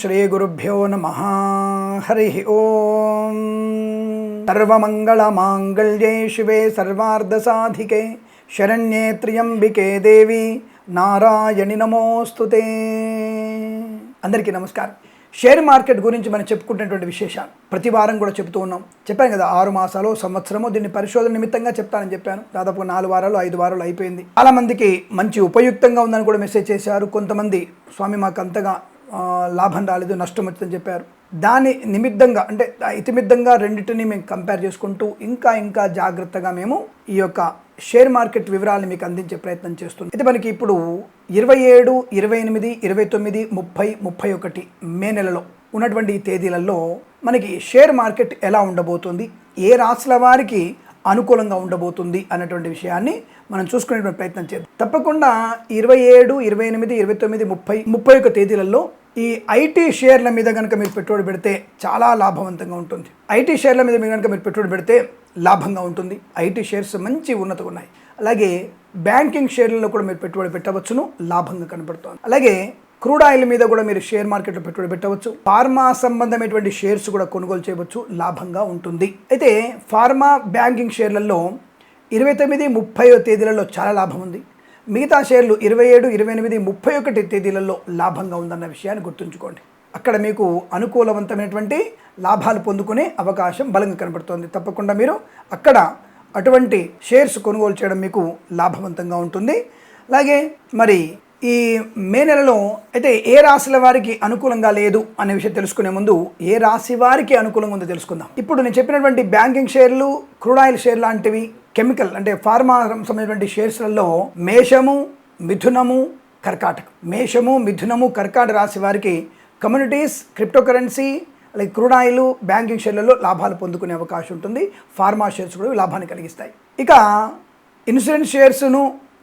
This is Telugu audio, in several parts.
శ్రీగురుభ్యో నమ హరి ఓం సర్వమంగళమాంగళ్యే శివే సర్వార్ధసాధికే శరణ్యే త్ర్యంబికే దేవి నారాయణి నమోస్తుతే అందరికీ నమస్కారం. షేర్ మార్కెట్ గురించి మనం చెప్పుకుంటున్నటువంటి విశేషాలు ప్రతి వారం కూడా చెప్తూ ఉన్నాం. చెప్పాను కదా ఆరు మాసాలు సంవత్సరము దీన్ని పరిశోధన నిమిత్తంగా చెప్తానని చెప్పాను. దాదాపు నాలుగు వారాలు ఐదు వారాలు అయిపోయింది. చాలా మందికి మంచి ఉపయుక్తంగా ఉందని కూడా మెసేజ్ చేశారు. కొంతమంది స్వామి మాకు అంతగా లాభం రాలేదు నష్టం వచ్చిందని చెప్పారు. దాని నిమిత్తంగా అంటే ఇతిమిద్దంగా రెండింటిని మేము కంపేర్ చేసుకుంటూ ఇంకా ఇంకా జాగ్రత్తగా మేము ఈ యొక్క షేర్ మార్కెట్ వివరాలను మీకు అందించే ప్రయత్నం చేస్తున్నాం. అయితే మనకి ఇప్పుడు ఇరవై ఏడు ఇరవై ఎనిమిది ఇరవై తొమ్మిది ముప్పై ముప్పై ఒకటి మే నెలలో ఉన్నటువంటి ఈ తేదీలలో మనకి షేర్ మార్కెట్ ఎలా ఉండబోతుంది ఏ రాష్ట్రాల వారికి అనుకూలంగా ఉండబోతుంది అన్నటువంటి విషయాన్ని మనం చూసుకునేటువంటి ప్రయత్నం చేద్దాం. తప్పకుండా ఇరవై ఏడు ఇరవై ఎనిమిది ఇరవై తొమ్మిది ముప్పై ముప్పై ఒక తేదీలలో ఈ ఐటీ షేర్ల మీద కనుక మీరు పెట్టుబడి పెడితే చాలా లాభవంతంగా ఉంటుంది. ఐటీ షేర్ల మీద మీరు కనుక మీరు పెట్టుబడి పెడితే లాభంగా ఉంటుంది. ఐటీ షేర్స్ మంచి ఉన్నతగా ఉన్నాయి. అలాగే బ్యాంకింగ్ షేర్లలో కూడా మీరు పెట్టుబడి పెట్టవచ్చును లాభంగా కనబడుతుంది అలాగే క్రూడ్ ఆయిల్ మీద కూడా మీరు షేర్ మార్కెట్లో పెట్టుబడి పెట్టవచ్చు. ఫార్మా సంబంధమైనటువంటి షేర్స్ కూడా కొనుగోలు చేయవచ్చు లాభంగా ఉంటుంది. అయితే ఫార్మా బ్యాంకింగ్ షేర్లలో ఇరవై తొమ్మిది ముప్పై తేదీలలో చాలా లాభం ఉంది. మిగతా షేర్లు ఇరవై ఏడు ఇరవై ఎనిమిది ముప్పై ఒకటి తేదీలలో లాభంగా ఉందన్న విషయాన్ని గుర్తుంచుకోండి. అక్కడ మీకు అనుకూలవంతమైనటువంటి లాభాలు పొందుకునే అవకాశం బలంగా కనబడుతోంది. తప్పకుండా మీరు అక్కడ అటువంటి షేర్స్ కొనుగోలు చేయడం మీకు లాభవంతంగా ఉంటుంది. అలాగే మరి ఈ మే నెలలో అయితే ఏ రాశుల వారికి అనుకూలంగా లేదు అనే విషయం తెలుసుకునే ముందు ఏ రాశి వారికి అనుకూలంగా ఉందో తెలుసుకుందాం. ఇప్పుడు నేను చెప్పినటువంటి బ్యాంకింగ్ షేర్లు క్రూడ్ ఆయిల్ షేర్ లాంటివి కెమికల్ అంటే ఫార్మా సంబంధించినటువంటి షేర్స్లలో మేషము మిథునము కర్కాటకం. మేషము మిథునము కర్కాటక రాశి వారికి కమ్యూనిటీస్ క్రిప్టో కరెన్సీ అలాగే క్రూడ్ ఆయిల్ బ్యాంకింగ్ షేర్లలో లాభాలు పొందుకునే అవకాశం ఉంటుంది. ఫార్మా షేర్స్ కూడా లాభాన్ని కలిగిస్తాయి. ఇక ఇన్సూరెన్స్ షేర్స్ను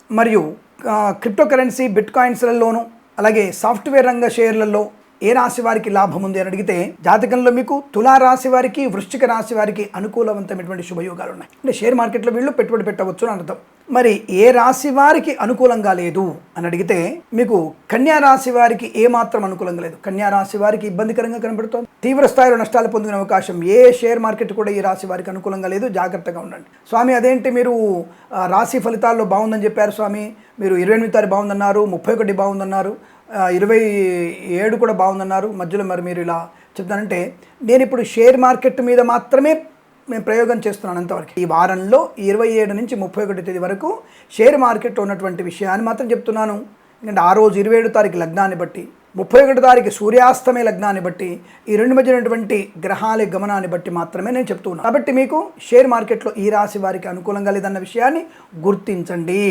మరియు క్రిప్టో కరెన్సీ బిట్ కాయిన్స్లలోను అలాగే సాఫ్ట్వేర్ రంగ షేర్లలో ఏ రాశి వారికి లాభం ఉంది అని అడిగితే జాతకంలో మీకు తులా రాశి వారికి వృశ్చిక రాశి వారికి అనుకూలవంతమైనటువంటి శుభయోగాలు ఉన్నాయి. అంటే షేర్ మార్కెట్లో వీళ్ళు పెట్టుబడి పెట్టవచ్చు అని అర్థం. మరి ఏ రాశి వారికి అనుకూలంగా లేదు అని అడిగితే మీకు కన్యా రాశి వారికి ఏ మాత్రం అనుకూలంగా లేదు. కన్యా రాశి వారికి ఇబ్బందికరంగా కనబడుతోంది. తీవ్ర స్థాయిలో నష్టాలు పొందిన అవకాశం ఏ షేర్ మార్కెట్ కూడా ఈ రాశి వారికి అనుకూలంగా లేదు. జాగ్రత్తగా ఉండండి. స్వామి అదేంటి మీరు రాశి ఫలితాల్లో బాగుందని చెప్పారు స్వామి? మీరు ఇరవై ఎనిమిది తారీఖు బాగుందన్నారు ముప్పై ఒకటి బాగుందన్నారు. ఇరవై ఏడు కూడా బాగుందన్నారు. మధ్యలో మరి మీరు ఇలా చెప్తానంటే నేను ఇప్పుడు షేర్ మార్కెట్ మీద మాత్రమే మేము ప్రయోగం చేస్తున్నాను అంతవరకు. ఈ వారంలో ఇరవై ఏడు నుంచి ముప్పై ఒకటి తేదీ వరకు షేర్ మార్కెట్లో ఉన్నటువంటి విషయాన్ని మాత్రం చెప్తున్నాను. ఎందుకంటే ఆ రోజు ఇరవై ఏడు తారీఖు లగ్నాన్ని బట్టి ముప్పై ఒకటి తారీఖు సూర్యాస్తమయ లగ్నాన్ని బట్టి ఈ రెండు మధ్య ఉన్నటువంటి గ్రహాల గమనాన్ని బట్టి మాత్రమే నేను చెప్తున్నాను కాబట్టి మీకు షేర్ మార్కెట్లో ఈ రాశి వారికి అనుకూలంగా లేదన్న విషయాన్ని గుర్తించండి.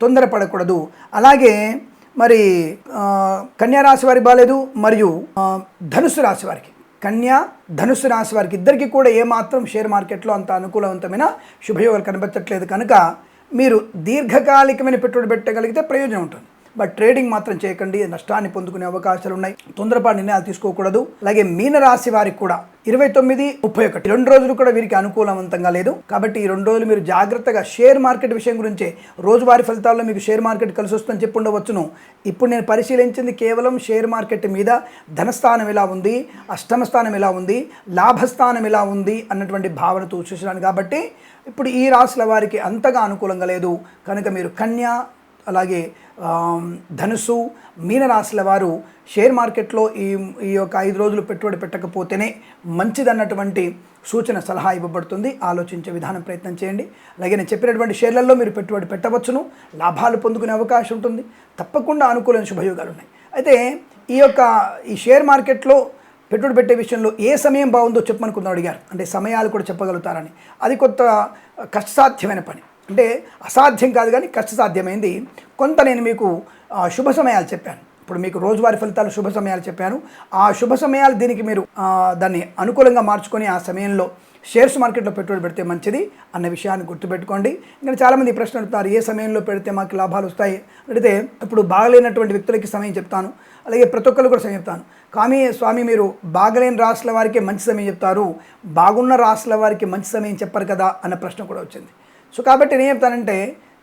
తొందరపడకూడదు. అలాగే మరి కన్యా రాశి వారికి బాగాలేదు మరియు ధనుసు రాశి వారికి. కన్యా ధనుసు రాశి వారికి ఇద్దరికి కూడా ఏమాత్రం షేర్ మార్కెట్లో అంత అనుకూలవంతమైన శుభయోగాలు కనిపించట్లేదు కనుక మీరు దీర్ఘకాలికమైన పెట్టుబడి పెట్టగలిగితే ప్రయోజనం ఉంటుంది. బట్ ట్రేడింగ్ మాత్రం చేయకండి నష్టాన్ని పొందుకునే అవకాశాలు ఉన్నాయి తొందరపాటు నిర్ణయాలు తీసుకోకూడదు. అలాగే మీన రాశి వారికి కూడా ఇరవై తొమ్మిది ముప్పై ఒకటి. రెండు రోజులు కూడా వీరికి అనుకూలవంతంగా లేదు. కాబట్టి ఈ రెండు రోజులు మీరు జాగ్రత్తగా షేర్ మార్కెట్ విషయం గురించే రోజువారీ ఫలితాల్లో మీకు షేర్ మార్కెట్ కలిసి వస్తుందని చెప్పి ఉండవచ్చును ఇప్పుడు నేను పరిశీలించింది కేవలం షేర్ మార్కెట్ మీద ధనస్థానం ఎలా ఉంది అష్టమ స్థానం ఎలా ఉంది లాభస్థానం ఎలా ఉంది అన్నటువంటి భావనతో చూసినాను కాబట్టి ఇప్పుడు ఈ రాశుల వారికి అంతగా అనుకూలంగా లేదు. కనుక మీరు కన్యా అలాగే ధనుసు మీనరాశుల వారు షేర్ మార్కెట్లో ఈ ఈ యొక్క ఐదు రోజులు పెట్టుబడి పెట్టకపోతేనే మంచిదన్నటువంటి సూచన సలహా ఇవ్వబడుతుంది. ఆలోచించే విధానం ప్రయత్నం చేయండి. అలాగే నేను చెప్పినటువంటి షేర్లలో మీరు పెట్టుబడి పెట్టవచ్చును. లాభాలు పొందుకునే అవకాశం ఉంటుంది. తప్పకుండా అనుకూలమైన శుభయోగాలు ఉన్నాయి అయితే ఈ యొక్క ఈ షేర్ మార్కెట్లో పెట్టుబడి పెట్టే విషయంలో ఏ సమయం బాగుందో చెప్పమనుకుందాం అడిగారు. అంటే సమయాలు కూడా చెప్పగలుగుతారని. అది కొత్త కష్టసాధ్యమైన పని. అంటే అసాధ్యం కాదు కానీ కష్టసాధ్యమైంది కొంత నేను మీకు శుభ సమయాలు చెప్పాను. ఇప్పుడు మీకు రోజువారీ ఫలితాలు శుభ సమయాలు చెప్పాను. ఆ శుభ సమయాలు దీనికి మీరు దాన్ని అనుకూలంగా మార్చుకొని ఆ సమయంలో షేర్స్ మార్కెట్లో పెట్టుబడి పెడితే మంచిది అన్న విషయాన్ని గుర్తుపెట్టుకోండి. ఇంకా చాలామంది ప్రశ్న అడుగుతారు ఏ సమయంలో పెడితే మాకు లాభాలు వస్తాయి? అడిగితే ఇప్పుడు బాగలేనటువంటి వ్యక్తులకి సమయం చెప్తాను. అలాగే ప్రతి ఒక్కరు కూడా సమయం చెప్తాను. కానీ స్వామి మీరు బాగలేని రాసుల వారికి మంచి సమయం చెప్తారు. బాగున్న రాసుల వారికి మంచి సమయం చెప్పరు కదా అన్న ప్రశ్న కూడా వచ్చింది. సో కాబట్టి నేను చెప్తానంటే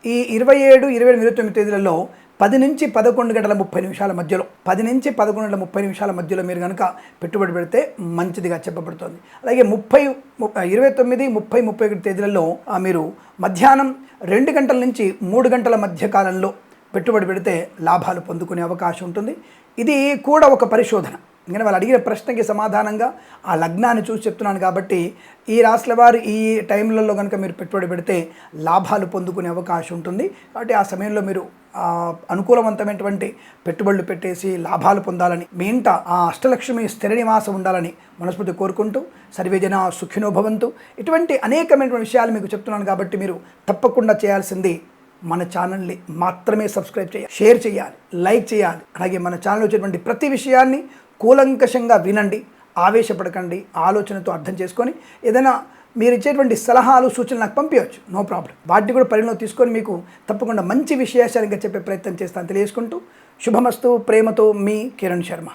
ఈ ఇరవై ఏడు ఇరవై ఏడు ఇరవై తొమ్మిది తేదీలలో పది నుంచి పదకొండు గంటల ముప్పై నిమిషాల మధ్యలో పది నుంచి పదకొండు గంటల ముప్పై నిమిషాల మధ్యలో మీరు కనుక పెట్టుబడి పెడితే మంచిదిగా చెప్పబడుతుంది. అలాగే ముప్పై ము- ఇరవై తొమ్మిది ముప్పై ముప్పై ఒకటి తేదీలలో ఆ, మీరు మధ్యాహ్నం రెండు గంటల నుంచి మూడు గంటల మధ్య కాలంలో పెట్టుబడి పెడితే లాభాలు పొందుకునే అవకాశం ఉంటుంది. ఇది కూడా ఒక పరిశోధన. ఎందుకంటే వాళ్ళు అడిగిన ప్రశ్నకి సమాధానంగా ఆ లగ్నాన్ని చూసి చెప్తున్నాను కాబట్టి ఈ రాశుల వారు ఈ టైంలలో కనుక మీరు పెట్టుబడి పెడితే లాభాలు పొందుకునే అవకాశం ఉంటుంది. కాబట్టి ఆ సమయంలో మీరు అనుకూలవంతమైనటువంటి పెట్టుబడులు పెట్టేసి లాభాలు పొందాలని మీ ఇంట ఆ అష్టలక్ష్మి స్థిర నివాసం ఉండాలని మనస్ఫూర్తి కోరుకుంటూ సర్వేజన సుఖినో భవంతు. ఇటువంటి అనేకమైనటువంటి విషయాలు మీకు చెప్తున్నాను కాబట్టి మీరు తప్పకుండా చేయాల్సింది మన ఛానల్ని మాత్రమే సబ్స్క్రైబ్ చేయాలి షేర్ చేయాలి లైక్ చేయాలి. అలాగే మన ఛానల్ వచ్చేటువంటి ప్రతి విషయాన్ని కూలంకషంగా వినండి ఆవేశపడకండి ఆలోచనతో అర్థం చేసుకొని ఏదైనా మీరు ఇచ్చేటువంటి సలహాలు సూచనలు నాకు పంపించవచ్చు నో ప్రాబ్లం. వాటిని కూడా పరిగణలో తీసుకొని మీకు తప్పకుండా మంచి విశేషాలు ఇంకా చెప్పే ప్రయత్నం చేస్తాను తెలియజేసుకుంటూ. శుభమస్తు ప్రేమతో మీ కిరణ్ శర్మ.